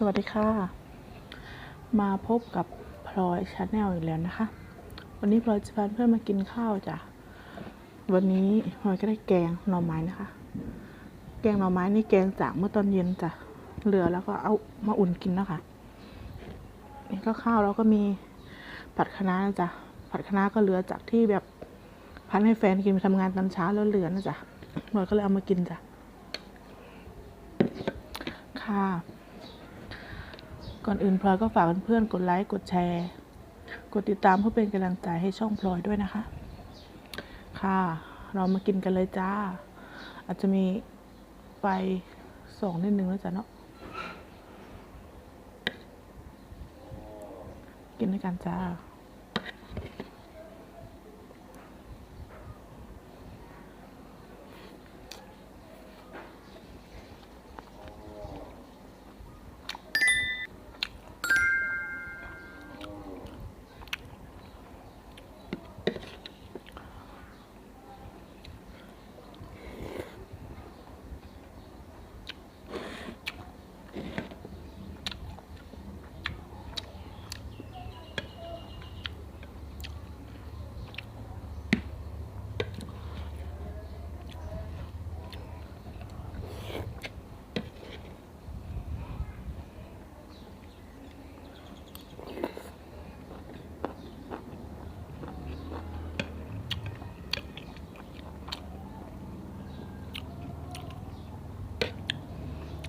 สวัสดีค่ะ มาพบกับพลอยชาแนลอีกแล้วนะคะ วันนี้พลอยจะพาเพื่อนมากินข้าวจ้ะ วันนี้พลอยก็ได้แกงหน่อไม้นะคะ แกงหน่อไม้นี่แกงจากเมื่อตอนเย็นจ้ะ เหลือแล้วก็เอามาอุ่นกินนะคะนี่ก็ข้าวแล้วก็มีผัดคะน้านะจ๊ะผัดคะน้าก็เหลือจากที่แบบพันให้แฟนกินไปทำงานตอนเช้าแล้วเหลือนะจ๊ะพลอยก็เลยเอามากินจ้ะค่ะ ก่อนอื่นพลอยก็ฝากเพื่อนๆกดไลค์กดแชร์ กดติดตามเพื่อเป็นกำลังใจให้ช่องพลอยด้วยนะคะ ค่ะ เรามากินกันเลยจ้า อาจจะมีไฟสองนิดนึงแล้วจ้ะเนาะกินด้วยกันจ้า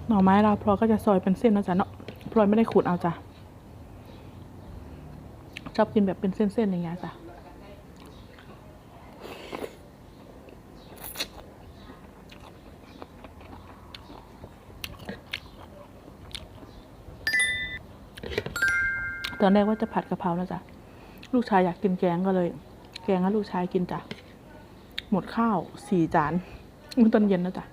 หน่อไม้เราพลอยก็จะซอยเป็นเส้นนะจ๊ะเนาะพลอยไม่ได้ขูดเอาจ้ะชอบกินแบบเป็นเส้นๆอย่างเงี้ยจ้ะตอนแรกว่าจะผัดกะเพรานะจ๊ะ ลูกชายอยากกินแกงก็เลย แกงให้ลูกชายกินจ้ะ หมดข้าวสี่จานมื่อตอนเย็นนะจ๊ะ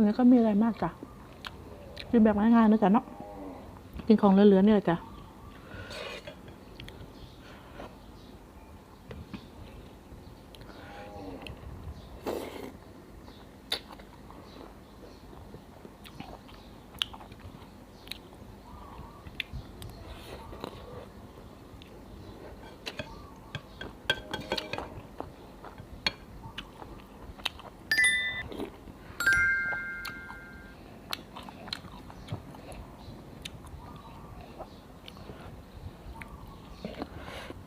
วันนี้ก็มีอะไรมากจ้ะกินแบบง่ายๆนะจ๊ะเนาะกินของเหลือๆนี่แหละจ้ะ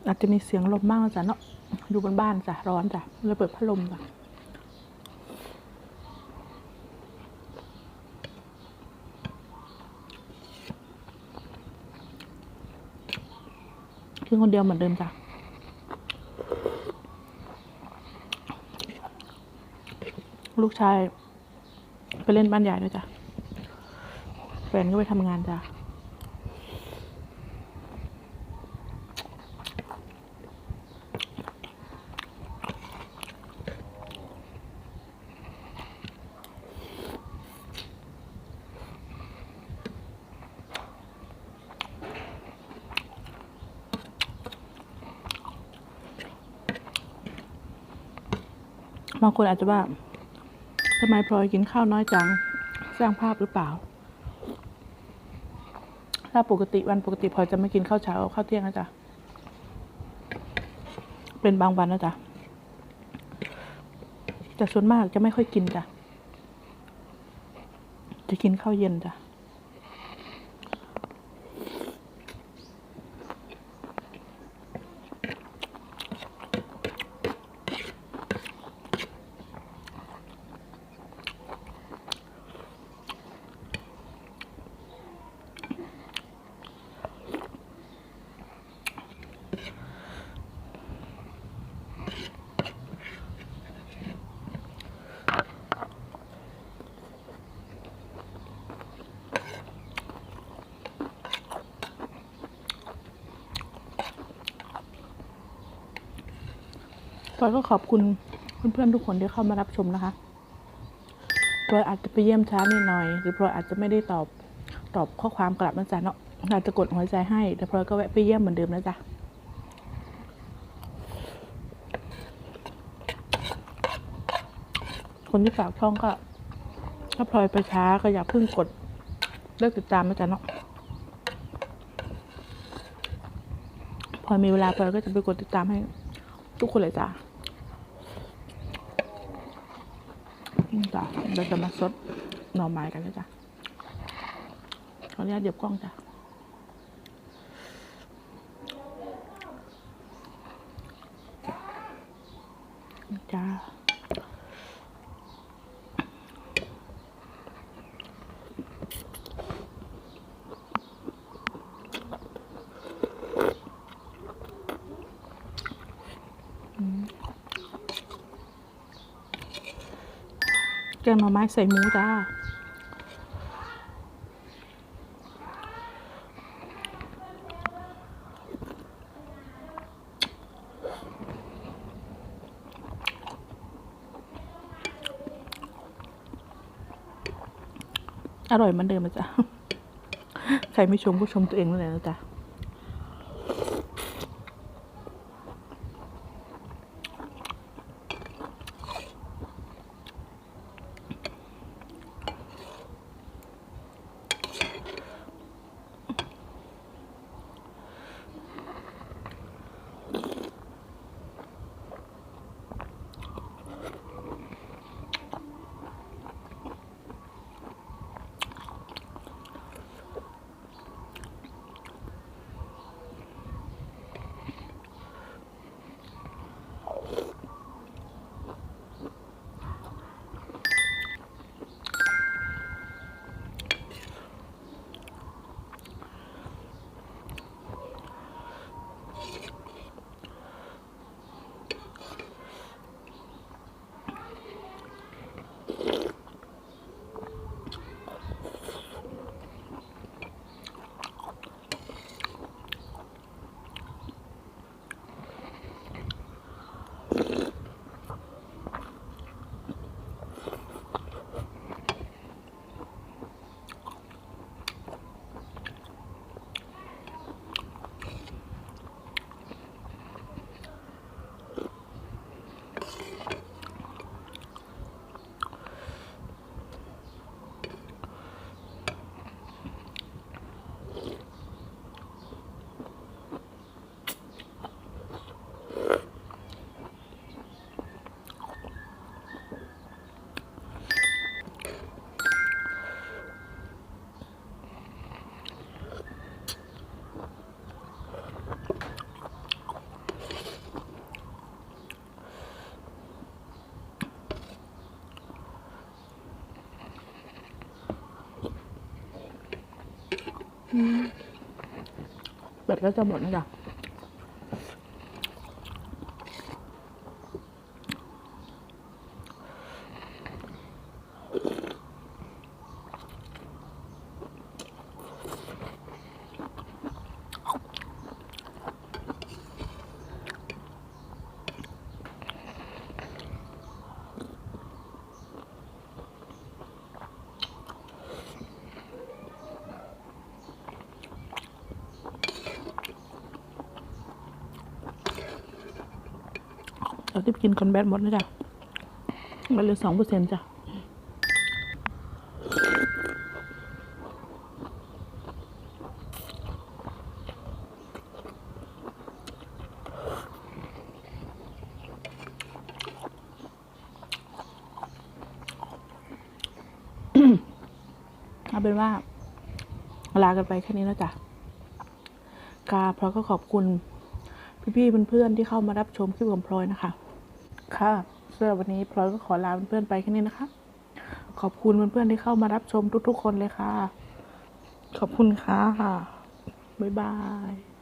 อาจจะมีเสียงลมบ้างจ้ะเนาะอยู่บนบ้านจ้ะร้อนจ้ะเลยเปิดพัดลมจ้ะกินคนเดียวเหมือนเดิมจ้ะลูกชาย ไปเล่นบ้านใหญ่ด้วยจ้ะแฟนก็ไปทำงานจ้ะ บางคนอาจจะว่าทำไมพลอยกินข้าวน้อยจัง สร้างภาพหรือเปล่า ถ้าปกติวันปกติพลอยจะไม่กินข้าวเช้าข้าวเที่ยงนะจ๊ะ เป็นบางวันนะจ๊ะ แต่ส่วนมากจะไม่ค่อยกินจ้ะ จะกินข้าวเย็นจ้ะ อยก็ขอบคุณเพื่อนๆทุกคนที่เข้ามารับชมนะคะพลอยอาจจะไปเยี่ยมช้านิดหน่อย หรือพลอยอาจจะไม่ได้ตอบตอบข้อความกลับนะจ๊ะเนาะอาจจะกดหัวใจให้ แต่พลอยก็แวะไปเยี่ยมเหมือนเดิมนะจ๊ะคนที่ฝากช่องก็ ถ้าพลอยไปช้าก็อย่าเพิ่งกดเลิกติดตามนะจ๊ะเนาะพอมีเวลาพลอยก็จะไปกดติดตามให้ ทุกคนเลยจ้ะนี่ จ้ะเราจะมาซดหน่อไม้กันแล้วจ้ะขออนุญาตเดี๋ยวกล้องจ้ะจ้า งหน่อไม้ใส่หมูจ้าอร่อยเหมือนเดิมนะจ๊ะ ใครไม่ชมก็ชมตัวเองนั่นแหละนะจ๊ะ แบตก็จะหมดนะจ๊ะ เรา ที่กินคอนแบทหมดนะจ๊ะมันเหลือสองเปอร์เซ็นต์จ้ะเอาเป็นว่า ลากันไปแค่นี้แล้วจ้ะกาพราะก็ขอบคุณพี่ๆเพื่อนๆที่เข้ามารับชมคลิปของพลอยนะคะ ค่ะสำหรับวันนี้พลอยก็ขอลาเพื่อนๆไปแค่นี้นะคะ ขอบคุณเพื่อนๆที่เข้ามารับชมทุกๆคนเลยค่ะ ขอบคุณค่ะ บ๊ายบาย